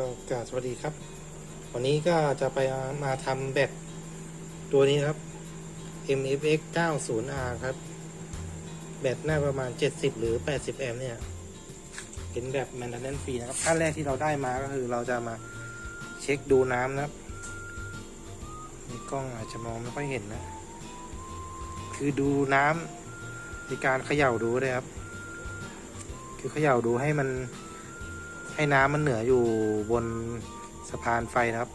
ก็กาสวัสดีครับ วันนี้ก็จะไปมาทำแบตตัวนี้ครับ MFX 90R ครับ แบตหน้าประมาณ 70 หรือ 80 แอมป์เนี่ย เป็นแบบแมนเทนเนนฟรีนะครับขั้นแรกที่เราได้มาก็คือเราจะมาเช็คดูน้ำนะครับในกล้องอาจจะมองไม่ค่อยเห็นนะ คือดูน้ำในการเขย่าดูเลยครับ คือเขย่าดูให้มัน ให้น้ำมันเหนืออยู่บนสะพานไฟนะครับ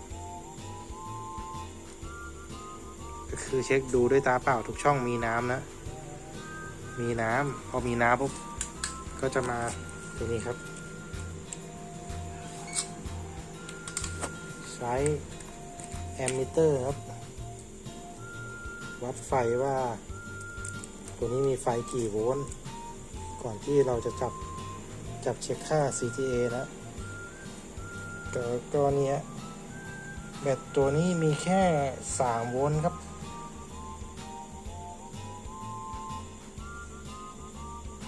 ก็คือเช็คดูด้วยตาเปล่าทุกช่องมีน้ำนะ มีน้ำพอมีน้ำปุ๊บก็จะมาตรงนี้ครับ ใช้แอมมิเตอร์ครับ วัดไฟว่า ตัวนี้มีไฟกี่โวลต์ก่อนที่เราจะจับจับเช็คค่า CTA นะ ก็ก็เนี้ยแบตตัวนี้มีแค่ 3 โวลต์ครับ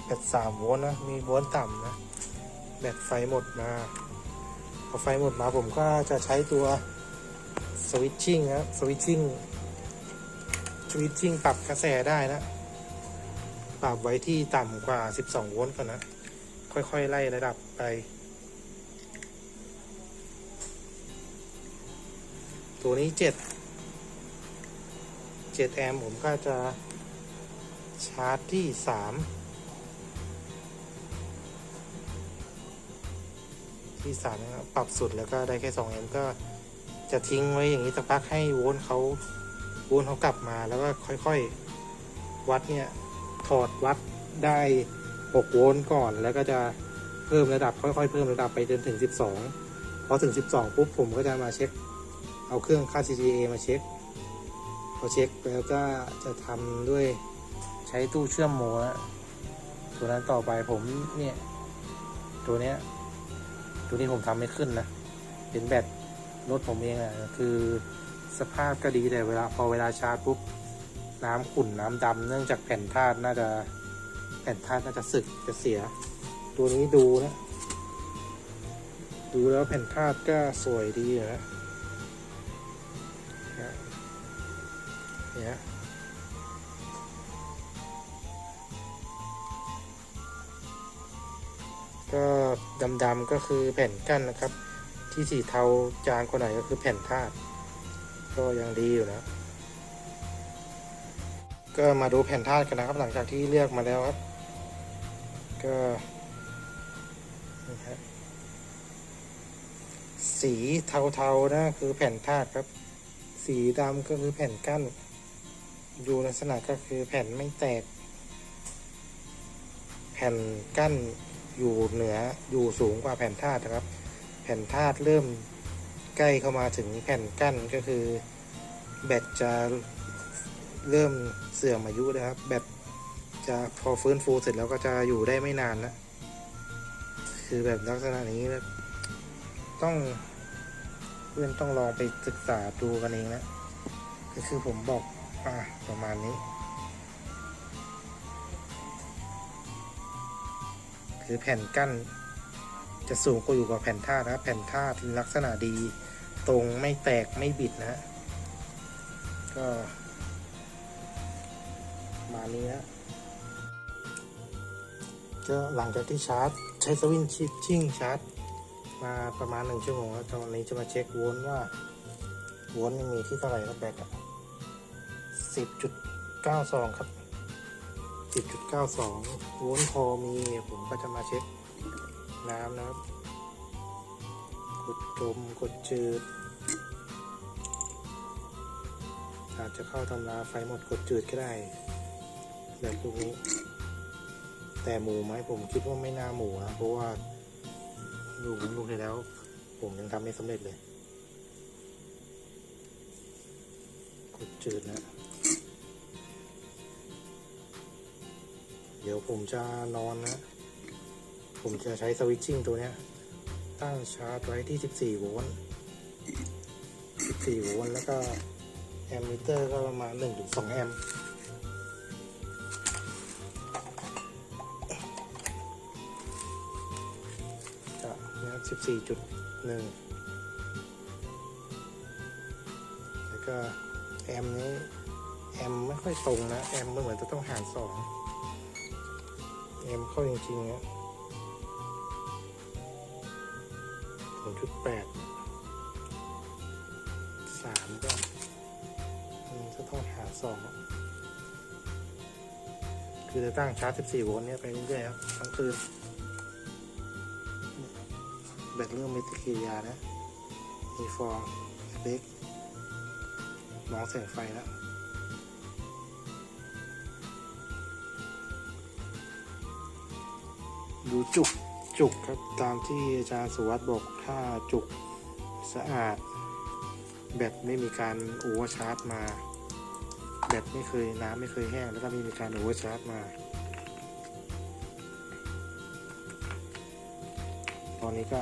แบต3โวลต์นะ มีโวลต์ต่ำนะ แบตไฟหมดมาพอไฟหมดมาผมก็จะใช้ตัวสวิตชิ่งครับสวิตชิ่งสวิตชิ่งปรับกระแสได้นะ ปรับไว้ที่ต่ำกว่า 12 โวลต์ก่อนนะ ค่อยๆ ไล่ระดับไป ตัวนี้7 7แอมป์ผมก็จะชาร์จที่3ที่3นะครับปรับสุดแล้วก็ได้แค่2แอมป์ก็จะทิ้งไว้อย่างนี้สักพักให้โวลต์เขาโวลต์เขากลับมาแล้วก็ค่อยๆ วัดเนี่ย ถอดวัดได้6โวลต์ก่อนแล้วก็จะเพิ่มระดับค่อยๆ เพิ่มระดับไปจนถึง 12 พอถึง 12 ปุ๊บผมก็จะมาเช็ค เอาเครื่องค่า CTA มาเช็คพอเช็คแล้วก็จะทำด้วยใช้ตู้เชื่อมโมนะตัวนั้นต่อไปผมเนี่ยตัวเนี้ยตัวนี้ผมทำไม่ขึ้นนะเป็นแบตรถผมเองอะคือสภาพก็ดีแต่เวลาพอเวลาชาร์จปุ๊บน้ำขุ่นน้ำดำเนื่องจากแผ่นธาตุน่าจะแผ่นธาตุน่าจะสึกจะเสีย ตัวนี้ดูนะ ดูแล้วแผ่นธาตุก็สวยดีนะ นี่ยก็ดำๆก็คือแผ่นกั้นนะครับ ที่สีเทาจางกว่าไหนก็คือแผ่นธาตุก็ยังดีอยู่นะ ก็มาดูแผ่นธาตุกันนะครับ หลังจากที่เลือกมาแล้วครับ ก็สีเทาๆนะคือแผ่นธาตุครับ สีดำก็คือแผ่นกั้น ดูลักษณะก็คือแผ่นไม่แตก แผ่นกั้นอยู่เหนืออยู่สูงกว่าแผ่นธาตุนะครับ แผ่นธาตุเริ่มใกล้เข้ามาถึงแผ่นกั้นก็คือ แบตจะเริ่มเสื่อมอายุนะครับ แบตจะพอฟื้นฟูเสร็จแล้วก็จะอยู่ได้ไม่นานนะคือแบบลักษณะนี้แบบต้องเพื่อนต้องลองไปศึกษาดูกันเองนะก็คือผมบอก อะประมาณนี้คือแผ่นกั้น จะสูงกว่าอยู่กับแผ่นธานะแผ่นธาตุลักษณะดี ตรงไม่แตกไม่บิดนะก็มานี้นะก็หลังจากที่ชาร์จใช้สวิตช์ชิ่งชาร์จ มาประมาณหนึ่งชั่วโมงแล้วตอนนี้จะมาเช็คโวลต์ว่าโวลต์มีที่เท่าไหร่ครับแบตอะ สิบจุดเก้าสองครับสิบจุดเก้าสองโวลต์พอมีผมก็จะมาเช็คน้ำนะครับ กดจมกดจืด อาจจะเข้าตำราไฟหมดกดจืดก็ได้แบบนี้แต่หมูไหมผมคิดว่าไม่น่าหมูนะเพราะว่าลูกลูกที่แล้ว ผมยังทำไม่สำเร็จเลย กดจืดนะ เดี๋ยวผมจะนอนนะ ผมจะใช้สวิตชิ่งตัวเนี้ย ตั้งชาร์จไว้ที่ 14 โวลต์ 14 โวลต์ แล้วก็แอมมิเตอร์ก็ประมาณ1-2 แอมป์จะเนี่ยสิบสี่จุดหนึ่งแล้วก็แอมนี้แอมไม่ค่อยตรงนะ แอมมันเหมือนจะต้องหารสอง แอมเข้าจริงๆนะศูนย์จุดแปดสามก็มันจะต้องหาสองคือจะตั้งชาร์จ14โวลต์เนี่ยไปเรื่อยๆครับทั้งคืนแบตเริ่มมีปฏิกิริยานะ มีฟองเล็กมองแสงไฟแล้ว ดูจุกจุกครับตามที่อาจารย์สุวัสด์บอกถ้าจุกสะอาด แบตไม่มีการโอเวอร์ชาร์จมา แบตไม่เคยน้ำไม่เคยแห้งแล้วก็ไม่มีการโอเวอร์ชาร์จมา ตอนนี้ก็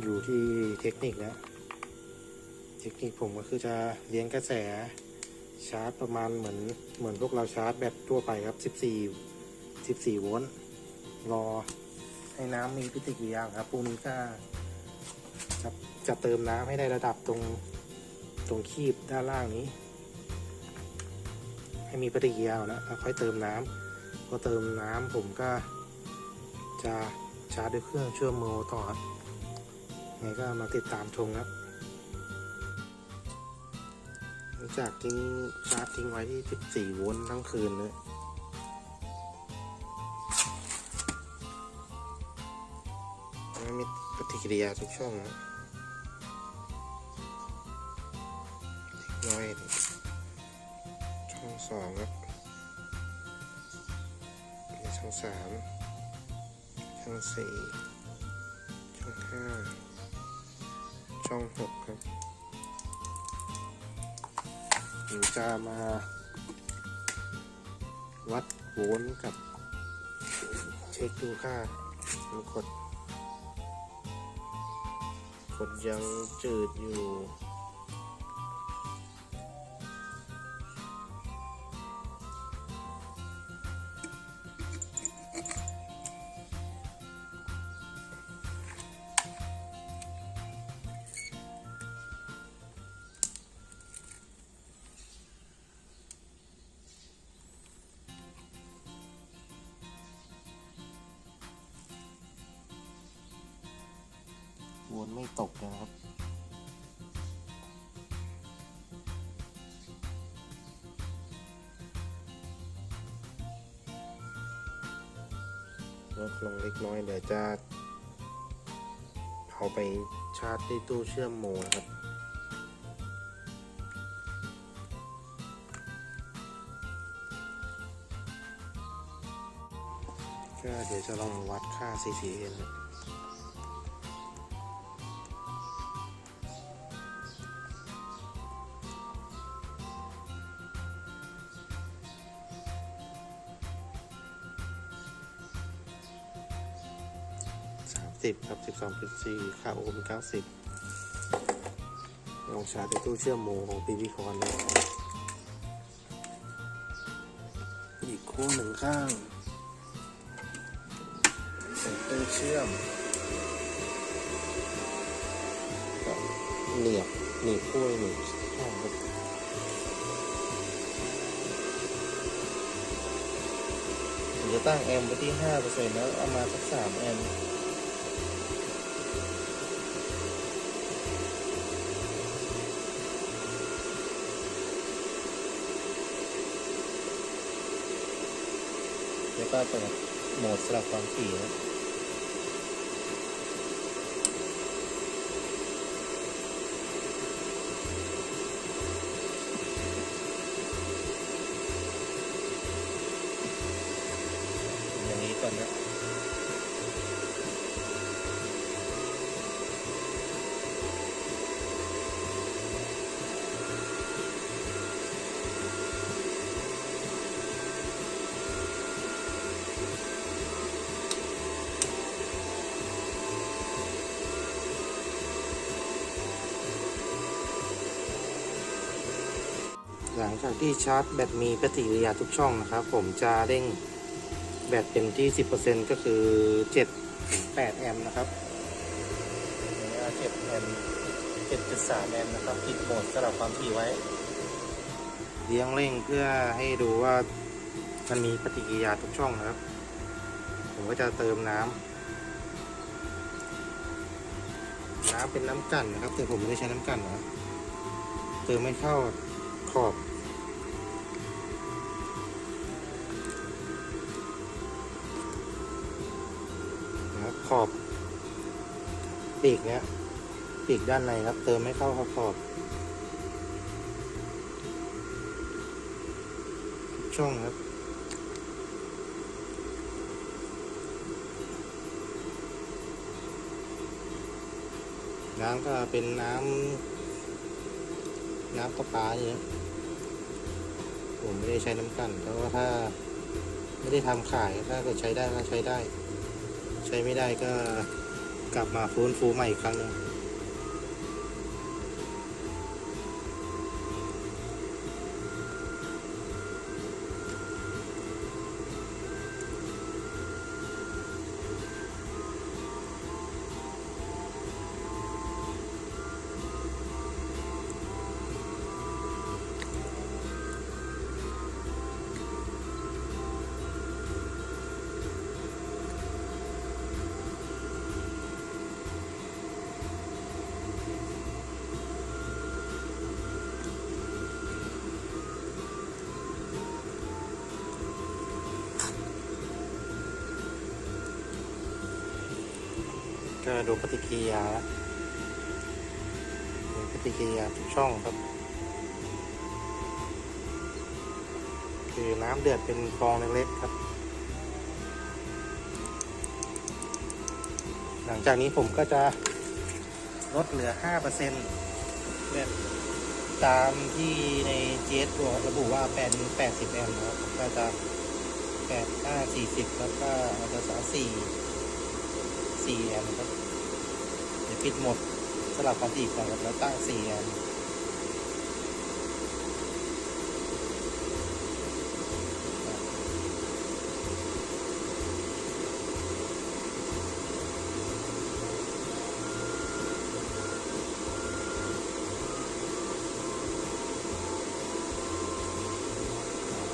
อยู่ที่เทคนิคแล้ว เทคนิคผมก็คือจะเลี้ยงกระแสชาร์จประมาณเหมือนเหมือนพวกเราชาร์จแบตทั่วไปครับ 14 14 โวลต์ รอให้น้ำมีปฏิกิริยาครับพวกนี้ก็จะจะเติมน้ำให้ได้ระดับตรงตรงคีบด้านล่างนี้ ให้มีปฏิกิริยาแล้วแล้วค่อยเติมน้ำพอเติมน้ำผมก็จะชาร์จด้วยเครื่องเชื่อมโมต่อครับไงก็มาติดตามชมครับหลังจากทิ้งชาร์จทิ้งไว้ที่ 14 โวลต์ทั้งคืนเลย ฏิกิริยาทุกช่องนะเล็กน้อยช่องสองครับช่องสามช่องสี่ช่องห้าช่องหกครับผมจะมาวัดโวลต์กับ เช็คดูค่ากด ดยังจืดอยู่ น้อยเดี๋ยวจะเอาไปชาร์จที่ตู้เชื่อมโมนะครับก็เดี๋ยวจะลองวัดค่า CCN นะ 2.4 ค่าโอห์ม90องชาในตู้เชื่อมโมของปีวีคอนอีกคู่หนึ่งข้างเป็นตู้เชื่อมเหนียบหนีบกล้วยหนีบงครับจะตั้งแอมไปที่5%แล้วเอามาสัก3แอมป์ ก็เปิดโหมดสลับความถี่นะอย่างนี้ก่อนนะ หลัง จากที่ชาร์จแบตมีปฏิกิริยาทุกช่องนะครับ ผมจะเร่งแบตเป็นที่ 10%ก็คือ 7 8 แอมป์นะครับแอมป์7.3 แอมป์นะครับปิดโหมดสลับความถี่ไว้ เลี้ยงเร่งเพื่อให้ดูว่ามันมีปฏิกิริยาทุกช่องนะครับ ผมก็จะเติมน้ำน้ำเป็นน้ำกลั่นนะครับ แต่ผมไม่ได้ใช้น้ำกลั่นนะครับเติมไม่เข้าขอบ ขอบปีกเนี้ยปีกด้านในครับ เติมไม่เข้าขอบขอบ ช่องครับน้ำก็เป็นน้ำน้ำประปาอย่างเงี้ยผมไม่ได้ใช้น้ำกันเพราะว่าถ้า ไม่ได้ทำขายถ้าเกิดใช้ได้ก็ใช้ได้ ใช้ไม่ได้ก็กลับมาฟื้นฟูใหม่อีกครั้งหนึง ดูปฏิกิริยาดูปฏิกิริยาทุกช่องครับ คือน้ำเดือดเป็นฟองเล็กๆครับ หลังจากนี้ผมก็จะลดเหลือ 5%เนี่ยตามที่ใน GS บอกระบุว่าเป็น 80 แอมป์นะครับก็จะ8 5 40 แล้วก็อาจจะ4 4แอมป์ครับ ปิดหมดสลับความถี่ก่อนแล้วตั้ง4แอมป์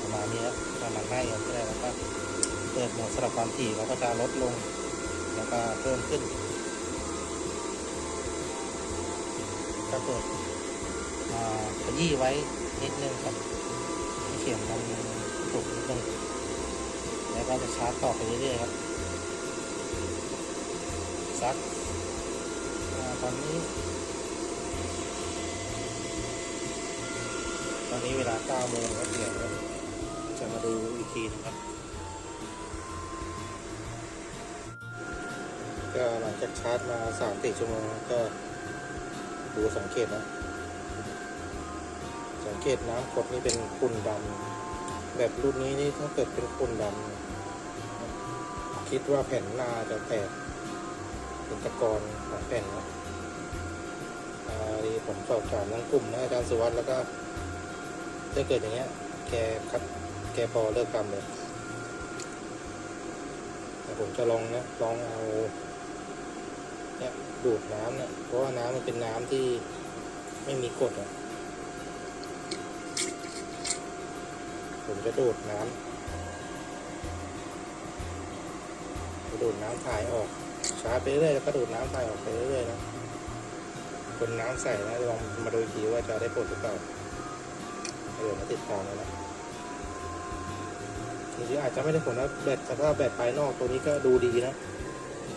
ประมาณนี้ครับประมาณ5แอมป์ก็ได้แล้วก็เปิดโหมดสลับความถี่แล้วก็จะลดลง แล้วก็เพิ่มขึ้น เปิดขยี้ไว้นิดนึงครับให้เสียงมันสุกนิดนึงแล้วก็จะชาร์จต่อไปเรื่อยๆครับสักตอนนี้ ตอนนี้เวลา9โมงครับเดี๋ยวจะมาดูอีกทีนะครับ ก็หลังจากชาร์จมาสามสี่ชั่วโมงก็ ดูสังเกตนะ สังเกตน้ำกรดนี่เป็นขุ่นดำแบบรุ่นนี้นี่ถ้าเกิดเป็นขุ่นดำคิดว่าแผ่นหน้าจะแตกเป็นตะกอนของแผ่นนะอ่านี่ผมสอบถามทั้งกลุ่มนะอาจารย์สุวัสด์แล้วก็ถ้าเกิดอย่างเงี้ย แกคัดแกพอเลิกกรรมเลยแต่ผมจะลองนะลองเอา เนี่ยดูดน้ำเนี่ยเพราะว่าน้ำมันเป็นน้ำที่ไม่มีกรดอะผมจะดูดน้ำจะดูดน้ำถ่ายออกช้าไปเรื่อยแล้วก็ดูดน้ำถ่ายออกไปเรื่อยๆนะคนน้ำใส่นะลองมาดูทีว่าจะได้ผลหรือเปล่าเดี๋ยวมาติดตามเลยนะจริงๆอาจจะไม่ได้ผลนะแบตสภาแบตภายนอกตัวนี้ก็ดูดีนะ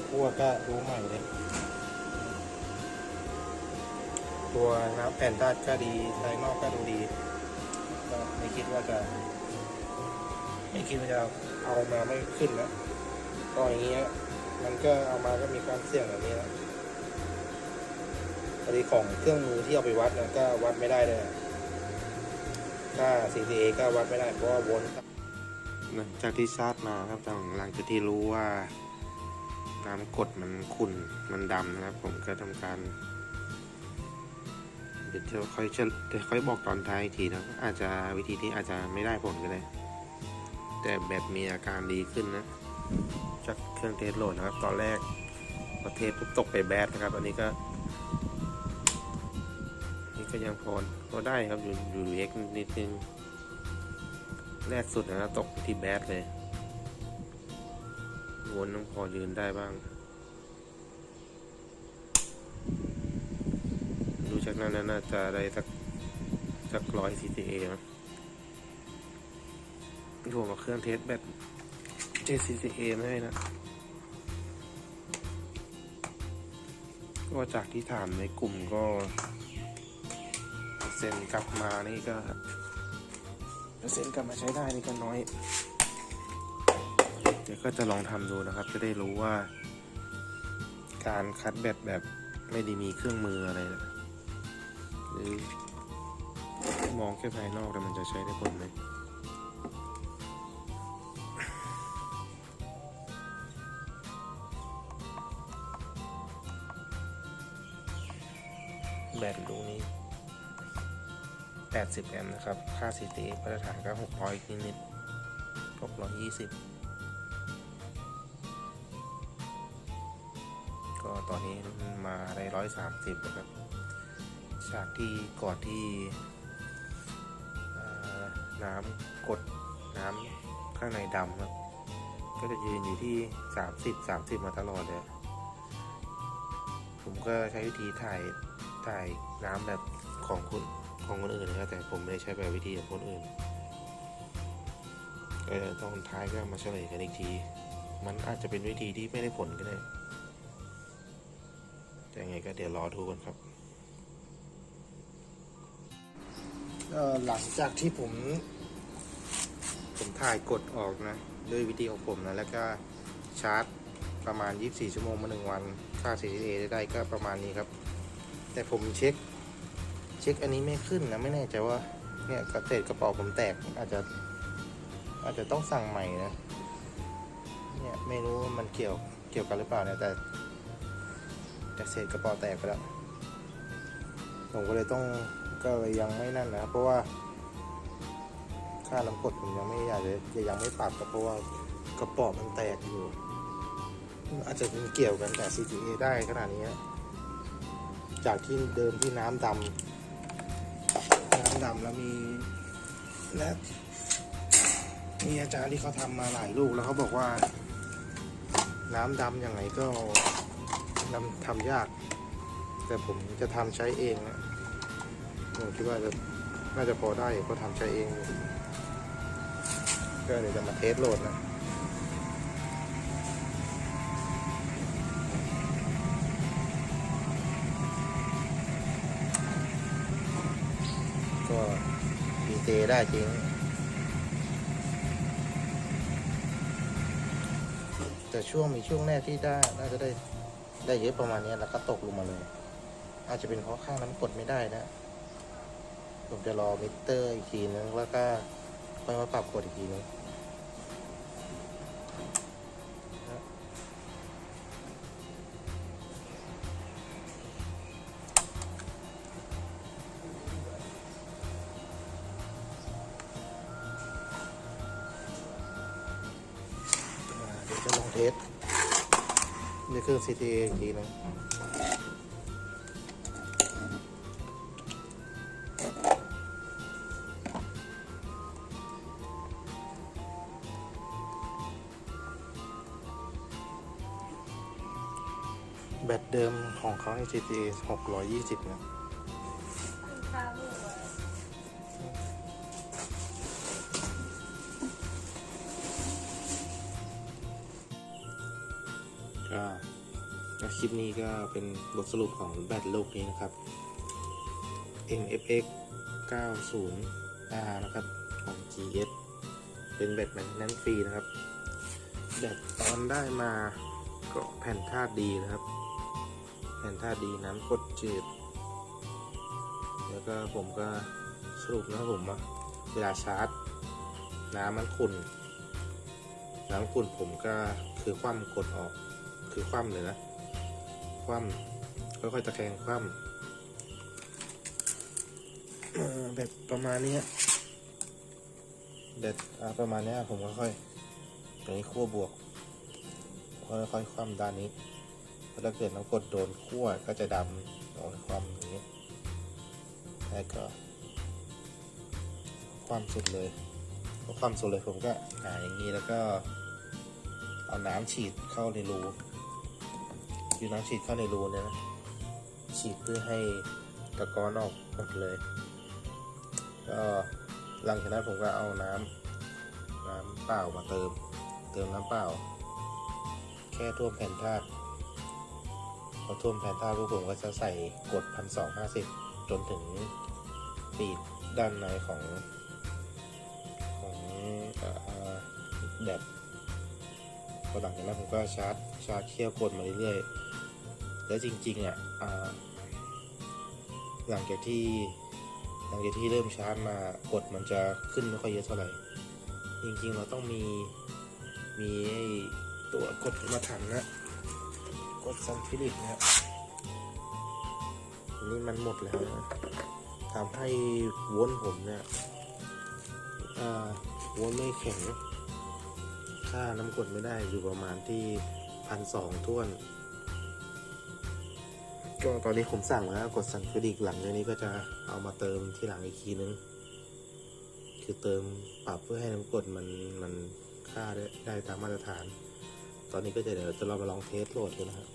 พวกก็ดูใหม่เลย ตัวน้ำแผ่นด้านก็ดีภายนอกก็ดูดี ก็ไม่คิดว่าจะ ไม่คิดว่าจะเอามาไม่ขึ้นนะก็อย่างเงี้ย มันก็เอามาก็มีความเสี่ยงแบบนี้นะพอดีของเครื่องมือที่เอาไปวัดนะก็วัดไม่ได้เลยค่า CCA ก็วัดไม่ได้เพราะว่าวนหลังจากที่ชาร์จมาครับหลังจากที่รู้ว่า น้ำกดมันขุ่นมันดำนะครับ ผมก็ทำการ เดี๋ยวจะค่อยเฉลเดี๋ยวค่อยบอกตอนท้ายอีกทีนะอาจจะวิธีนี้อาจจะไม่ได้ผลก็ได้ แต่แบตมีอาการดีขึ้นนะ จากเครื่องเทสโหลดนะครับ ตอนแรกพอเทสปุ๊บตกไปแบดนะครับ อันนี้ก็ นี่ก็ยังพอพอได้ครับอยู่อยู่เอ็กนิดนึงแรกสุดนะตกที่แบดเลย วนต้องพอยืนได้บ้าง ดูจากนั้นแล้วน่าจะได้สักสักร้อย CTA มั้งผมเอาเครื่องเทสแบบ JCCA มาให้นะ ก็จากที่ถามในกลุ่มก็เซ็นกลับมานี่ก็เปอร์เซ็นกลับมาใช้ได้นี่ก็น้อย ดี๋ยวก็จะลองทำดูนะครับ จะได้รู้ว่า การคัดแบตแบบไม่ได้มีเครื่องมืออะไรนะหรือมองแค่ภายนอกแต่มันจะใช้ได้ผลไหมแบตลูนี้ 80 แอมป์นะครับ ค่า CTA มาตรฐานก็ 600นิดๆ620 ตอนนี้มาได้130นะครับจากที่ก่อนที่น้ำกดน้ำข้างในดำครับ ก็จะยืนอยู่ที่30 30มสิบมาตลอดเลย ผมก็ใช้วิธีถ่ายถ่ายน้ำแบบของคนของคนอื่นนะครับแต่ผมไม่ได้ใช้แบบวิธีของคนอื่นเออตอนท้ายก็มาเฉลยกันอีกที มันอาจจะเป็นวิธีที่ไม่ได้ผลก็ได้ ก็เดี๋ยวรอดูกันครับหลังจากที่ผม ผมถ่ายกดออกนะ ด้วยวิธีของผมนะ แล้วก็ชาร์จประมาณ 24 ชั่วโมงมาหนึ่งวัน ค่า CTA ได้ก็ประมาณนี้ครับ แต่ผมเช็ค เช็คอันนี้ไม่ขึ้นนะ ไม่แน่ใจว่า เนี่ยกระเศษกระเป๋าผมแตก อาจจะ อาจจะต้องสั่งใหม่นะ เนี่ยไม่รู้มันเกี่ยว เกี่ยวกันหรือเปล่าเนี่ย แต่ แต่เศษกระเป๋าแตกไปแล้ว ผมก็เลยต้องก็เลยยังไม่นั่นนะเพราะว่า ค่าน้ำกดผมยังไม่อยากจะยังไม่ปรับครับเพราะว่ากระป๋อมันแตกอยู่ อาจจะเป็นเกี่ยวกันแต่ CTA ได้ขนาดนี้ จากที่เดิมที่น้ำดำน้ำดำแล้วมีและมีอาจารย์ที่เขาทำมาหลายลูกแล้วเขาบอกว่า น้ำดำยังไงก็ นำทำยาก แต่ผมจะทำใช้เองนะผมคิดว่าจะน่าจะพอได้เพราะทำใช้เองก็เดี๋ยวจะมาเทสโหลดนะก็ดีเจได้จริงแต่ช่วงมีช่วงแรกที่ได้ น่าจะได้ ได้เยอะประมาณนี้แล้วก็ตกลงมาเลย อาจจะเป็นเพราะค่าน้ำกดไม่ได้นะผมจะรอมิเตอร์อีกทีนึงแล้วก็ค่อยมาปรับกดอีกทีนึง รื่อง CTA อีกทีนึงแบตเดิมของเขาใน GTA 620 นะก็ก็ คลิปนี้ก็เป็นบทสรุปของแบตโลกนี้นะครับ NFX 90R นะครับ ของ GS เป็นแบตแมนนั้นฟรีนะครับ แบตตอนได้มาก็แผ่นธาตุดีนะครับ แผ่นธาตุดีน้ำกดจืด แล้วก็ผมก็สรุปนะผมว่าเวลาชาร์จ น้ำมันขุ่นน้ำขุ่นผมก็คือคว่ำกดออกคือคว่ำเลยนะ คว่ำค่อยๆตะแคงคว่ำแบบประมาณนี้ฮะแบบอ่าประมาณนี้ผมก็ค่อยตัวนี้ขั้วบวกค่อยๆคว่ำด้านนี้ถ้าเกิดน้ำกดโดนขั้วก็จะดำโดนความอย่างนี้แล้วก็ ความสุดเลยพอความสุดเลยผมก็หาอย่างนี้แล้วก็เอาน้ำฉีดเข้าในรู อยู่น้ำฉีดเข้าในรูเนี่ยนะ ฉีดเพื่อให้ตะกอนออกหมดเลย ก็หลังจากนั้นผมก็เอาน้ำน้ำเปล่ามาเติม เติมน้ำเปล่า แค่ท่วมแผ่นธาตุพอท่วมแผ่นธาตุพวกผมก็จะใส่กดพันสองห้าสิบจนถึงปีกด้านในของของแบตพอหลังจากนั้นผมก็ชาร์จชาร์จเคี่ยวกดมาเรื่อยๆ แล้วจริงๆอะอ่าหลังจากที่หลังจากที่เริ่มชาร์จมากดมันจะขึ้นไม่ค่อยเยอะเท่าไหร่ จริงๆเราต้องมีมีตัวกดมาถันนะกดซันฟิลิปนะครับนี่มันหมดแล้วนะทำให้วนผมเนี่ยอ่าวนไม่แข็ง ค่าน้ำกดไม่ได้อยู่ประมาณที่พันสองท้วน ก็ตอนนี้ผมสั่งแล้วกดสั่งฟิลิกหลังจากนี้ก็จะเอามาเติมที่หลังอีกทีนึง คือเติมปรับเพื่อให้น้ำกดมันมันค่าได้ได้ตามมาตรฐาน ตอนนี้ก็จะเดี๋ยวจะเรามาลองเทสโหลดกันนะครับ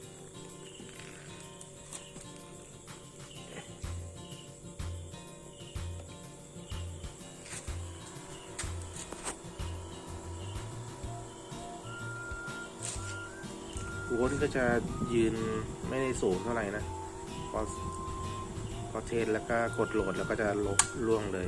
โวลต์ก็จะยืนไม่ได้สูงเท่าไหร่นะ พอพอเทสแล้วก็กดโหลดแล้วก็จะลบล่วงเลย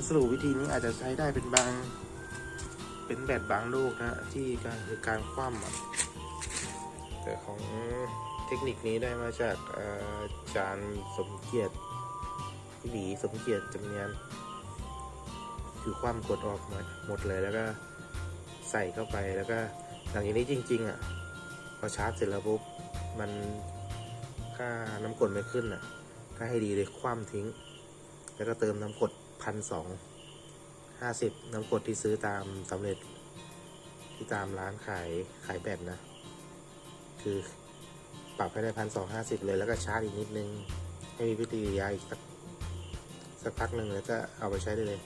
ก็สรุปวิธีนี้อาจจะใช้ได้เป็นบาง เป็นแบตบางลูกนะที่การคือการคว่ำอะแต่ของเทคนิคนี้ได้มาจากอาจารย์สมเกียรติพี่หลีสมเกียรติจำเนียน คือคว่ำกดออกมาหมดเลยแล้วก็ใส่เข้าไปแล้วก็หลังจากนี้จริง ๆ อะ พอชาร์จเสร็จแล้วปุ๊บมันค่าน้ำกรดไม่ขึ้นอะก็ให้ดีเลยคว่ำทิ้ง แล้วก็เติมน้ำกรด พันสองห้าสิบน้ำกดที่ซื้อตามสำเร็จ ที่ตามร้านขายขายแบตนะ คือปรับให้ได้พันสองห้าสิบเลยแล้วก็ชาร์จอีกนิดนึง ให้มีปฏิกิริยาอีกสักสักพักหนึ่งแล้วก็เอาไปใช้ได้เลย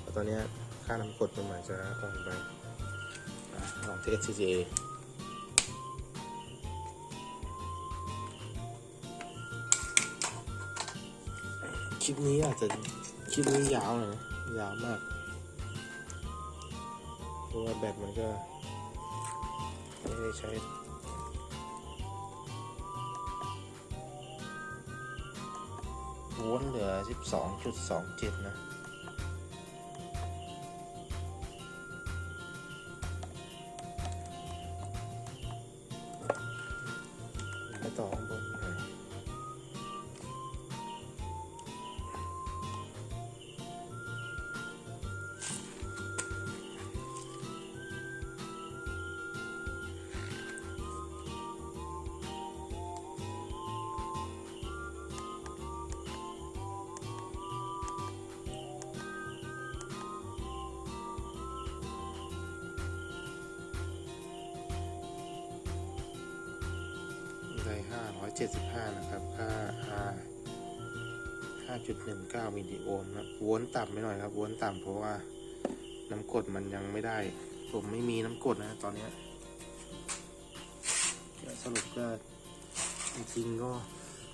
เตอนนี้ค่าน้ำกดมันเหมือนจะอ่อนไปลองเทส CCA คลิปนี้อาจจะ คลิปนี้ยาวหน่อยยาวมากเพราะว่าแบตมันก็ไม่ได้ใช้วนเหลือ 12.27 นะ 175 นะครับ ค่า R 5.19 มิลลิโอห์มนะวนต่ำไปหน่อยครับวนต่ำเพราะว่าน้ำกรดมันยังไม่ได้ ผมไม่มีน้ำกรดนะตอนนี้สรุปก็จริงก็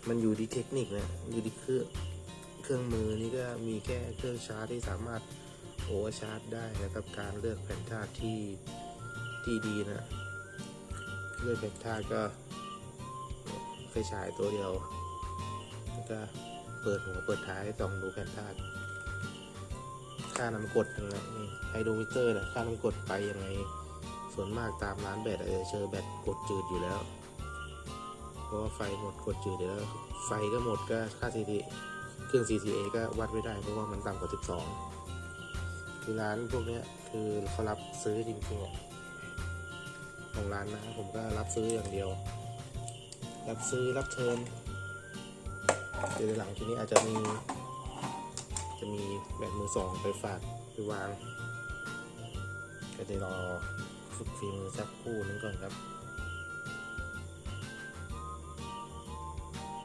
มันอยู่ที่เทคนิคนะอยู่ที่เครื่องเครื่องมือนี่ก็มีแค่เครื่องชาร์จที่สามารถโอเวอร์ชาร์จได้นะครับการเลือกแผ่นธาตุที่ที่ดีนะเลือกแผ่นธาตุก็ ไฟฉายตัวเดียวแล้วก็เปิดหัวเปิดท้ายส่องดูแผ่นธาตุค่าน้ำกดยังไงนี่ไฮโดรมิเตอร์นะค่าน้ำกดไปยังไง ส่วนมากตามร้านแบตอาจจะเจอแบตกดจืดอยู่แล้ว เพราะว่าไฟหมดกดจืดเดี๋ยวแล้ว ไฟก็หมดก็ค่า CT เครื่อง CTA ก็วัดไม่ได้เพราะว่ามันต่ำกว่า 12 คือร้านพวกนี้คือเขารับซื้อจริงๆของร้านนะผมก็รับซื้ออย่างเดียว รับซื้อรับเทิร์นเดี๋ยวหลังทีนี้อาจจะมี จะมีแบตมือสองไปฝากไปวางก็จะรอฝึกฝีมือสักคู่นึงก่อนครับ